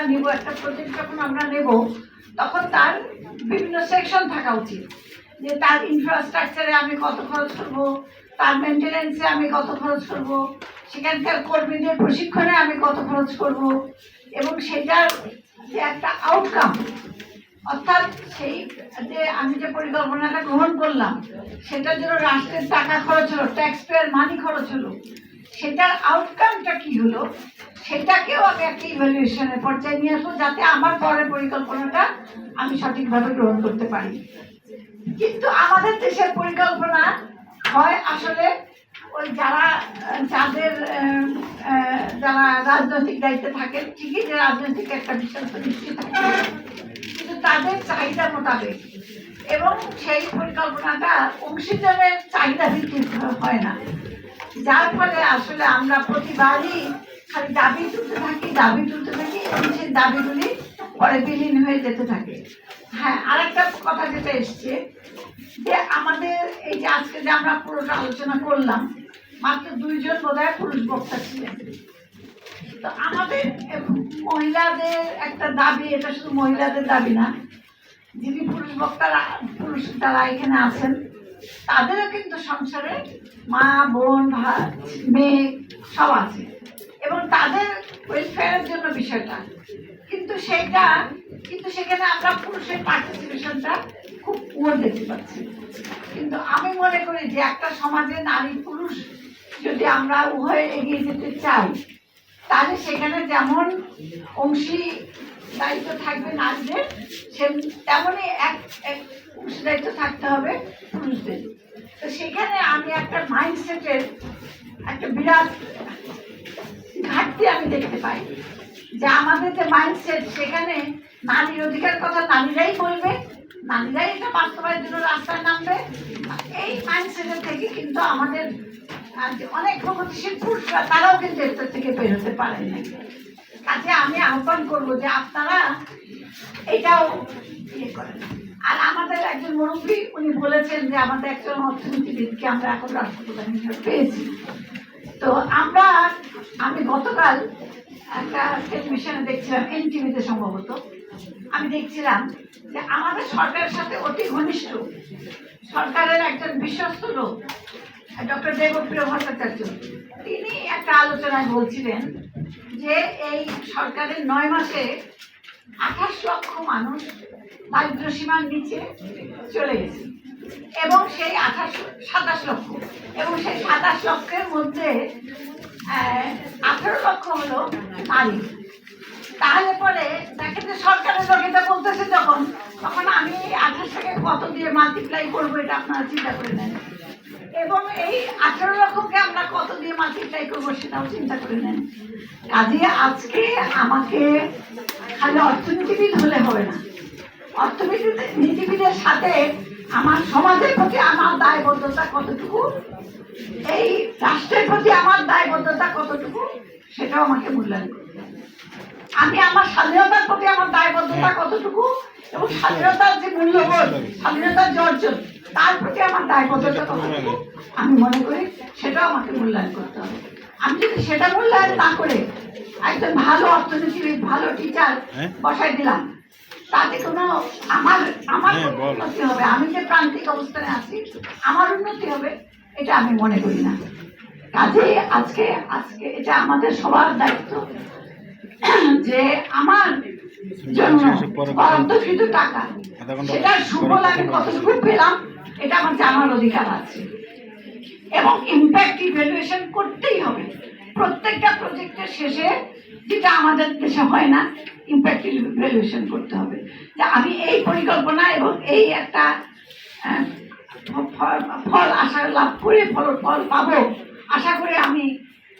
আমরা নেব, একটা প্রজেক্ট যখন আমরা নেব, তখন তার বিভিন্ন সেকশন থাকা উচিত। যে তার ইনফ্রাস্ট্রাকচারে আমি কত খরচ করব, তার মেনটেনেন্সে আমি কত খরচ করব, সেখানকার কর্মীদের প্রশিক্ষণে আমি কত খরচ করব, এবং সেটার যে একটা আউটকাম অর্থাৎ সেই যে আমি যে পরিকল্পনাটা গ্রহণ করলাম, সেটার জন্য রাষ্ট্রের টাকা খরচ হলো ট্যাক্স পেয়ার মানি খরচ হলো সেটার আউটকামটা কি হলো, সেটাকেও আমি একটা ইভ্যালুয়েশনের পর্যায়ে নিয়ে আসব যাতে আমার পরের পরিকল্পনাটা আমি সঠিকভাবে গ্রহণ করতে পারি। কিন্তু আমাদের দেশের পরিকল্পনা হয় আসলে ওই যারা, যাদের যারা রাজনৈতিক দায়িত্বে থাকেন, ঠিকই যে রাজনৈতিক একটা নিশ্চিত থাকে, কিন্তু তাদের চাহিদা মোতাবেক এবং সেই পরিকল্পনাটা অংশীদারের চাহিদা ভিত্তিক হয় না। যার ফলে আসলে আমরা প্রতিবারই খালি দাবি তুলতে থাকি, দাবি তুলতে থাকি, এবং সেই দাবিগুলি পরে বিলীন হয়ে যেতে থাকে। হ্যাঁ আরেকটা কথা যেটা এসছে, যে আমাদের এই যে আজকে যে আমরা পুরোটা আলোচনা করলাম, মাত্র দুইজন বোধহয় পুরুষ বক্তা ছিলেন। তো আমাদের মহিলাদের একটা দাবি, এটা শুধু মহিলাদের দাবি না, যিনি পুরুষ বক্তারা, পুরুষ যারা এখানে আছেন তাদেরও কিন্তু সংসারে মা, বোন, ভাই, মেয়ে সব আছে। এবং তাদের ওয়েলফেয়ারের জন্য বিষয়টা। কিন্তু সেটা, কিন্তু সেখানে আমরা পুরুষের পার্টিসিপেশনটা খুব পুয়ার দেখতে পাচ্ছি। কিন্তু আমি মনে করি যে একটা সমাজে নারী পুরুষ যদি আমরা উভয়ে এগিয়ে যেতে চাই, তাহলে সেখানে যেমন অংশী দায়িত্ব থাকবে নারীদের সে তেমনই এক দায়িত্ব থাকতে হবে পুরুষদের। তো সেখানে আমি একটা মাইন্ডসেটের একটা বিরাট ঘাটতি আমি দেখতে পাই যে আমাদের যে মাইন্ডসেট সেখানে নারীর অধিকার কথা নারীরাই বলবে, নারীরাই এটা বাস্তবায়ের জন্য রাস্তায় নামবে। এই মাইন্ডসেটের থেকে কিন্তু আমাদের অনেক প্রগতিশীল পুরুষরা, তারাও কিন্তু এর থেকে বেরোতে পারেন না কাজে আমি আহ্বান করব যে আপনারা এটাও ইয়ে করেন। আর আমাদের একজন মুরব্বী, উনি বলেছেন যে আমাদের একজন অর্থনীতিবিদকে আমরা এখন রাষ্ট্রপ্রধান হিসেবে পেয়েছি। তো আমরা, আমি গতকাল একটা টেলিভিশনে দেখছিলাম, এনটিভিতে সম্ভবত। আমি দেখছিলাম যে আমাদের সরকারের সাথে অতি ঘনিষ্ঠ সরকারের একজন বিশ্বস্ত লোক, ডক্টর দেবপ্রিয় ভট্টাচার্য, তিনি একটা আলোচনায় বলছিলেন যে এই সরকারের নয় মাসে আঠাশ লক্ষ মানুষ দারিদ্র সীমার নিচে চলে গেছে। এবং সেই আঠাশ, সাতাশ লক্ষ। এবং সেই সাতাশ লক্ষের মধ্যে আঠারো লক্ষ হলো নারী। তাহলে পরে দেখেন যে সরকারের লোক এটা বলতেছে যখন, তখন আমি আঠাশ থেকে কত দিয়ে মাল্টিপ্লাই করব এটা আপনারা চিন্তা করে নেন। এবং এই আঠারো লক্ষকে আমরা কত দিয়ে মাল্টিপ্লাই করব সেটাও চিন্তা করে নেন। কাজে আজকে আমাকে খালি অর্থনীতিবিদ হলে হবে না। অর্থনীতিবিদের সাথে আমার সমাজের প্রতি আমার দায়বদ্ধতা কতটুকু? এই রাষ্ট্রের প্রতি আমার দায়বদ্ধতা কতটুকু? সেটাও আমাকে মূল্যায়ন করতে হবে। আমি আমার স্বাধীনতার প্রতি আমার দায়বদ্ধতা কতটুকু? এবং স্বাধীনতার যে মূল্যবোধ, স্বাধীনতার যে অর্জন, তার প্রতি আমার দায়বদ্ধতা কতটুকু? আমি মনে করি সেটাও আমাকে মূল্যায়ন করতে হবে। আমি যদি সেটা মূল্যায়ন না করে একজন ভালো অর্থনীতিবিদ ভালো টিচার হ্যাঁ? বসাই দিলাম। তাতে কোনো আমার আমার হ্যাঁ, উন্নতি হবে। আমি যে প্রান্তিক অবস্থানে আছি আমার উন্নতি হবে এটা আমি মনে করি না। কাজে আজকে আজকে এটা আমাদের সবার দায়িত্ব যে আমার জন্য বরাদ্দকৃত টাকা। সেটার সুফল আমি কতটুকু পেলাম এটা আমার জানার অধিকার আছে। এবং ইম্প্যাক্ট ইভ্যালুয়েশন করতেই হবে। প্রত্যেকটা প্রজেক্টের শেষে যেটা আমাদের দেশে হয় না ইম্প্যাক্ট ইভ্যালুয়েশন করতে হবে। যে আমি এই পরিকল্পনা এবং এই একটা ফল আশা লাভ করে, ফল ফল পাবো, আশা করে আমি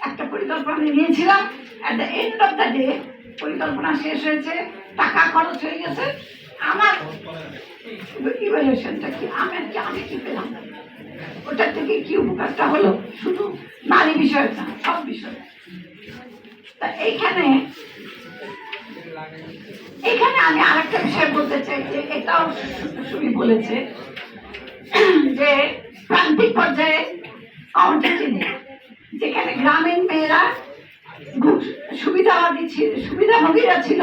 একটা পরিকল্পনা নিয়েছিলাম। At the end of the day পরিকল্পনা শেষ হয়েছে, টাকা খরচ হয়ে গেছে। আমার ইভ্যালুয়েশনটা কি? আমি কি? আমি কি পেলাম? থেকে কি উপকারটা হলো? শুধু নারী বিষয় না সব বিষয়। তা এইখানে এখানে আমি আরেকটা বিষয় বলতে চাই যে এটাও বলেছে যে প্রান্তিক পর্যায়ে যেখানে গ্রামীণ মেয়েরা সুবিধাবাদী সুবিধাভোগীরা ছিল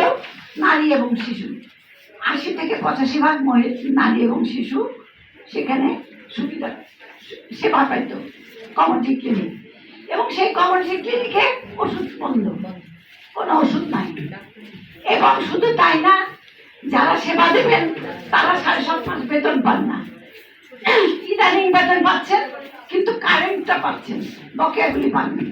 নারী এবং শিশু। আশি থেকে পঁচাশি ভাগ নারী এবং শিশু সেখানে সুবিধা, সেবা পাইত। কমিউনিটি ক্লিনিক এবং সেই কমিউনিটি ক্লিনিকে ওষুধ বন্ধ। কোনো ওষুধ নাই। এবং শুধু তাই না, যারা সেবা দেবেন, তারা সাড়ে সাত মাস বেতন পান না। ইদানিং বেতন পাচ্ছেন, কিন্তু কারেন্টটা পাচ্ছেন, বকেয়াগুলি পাননি।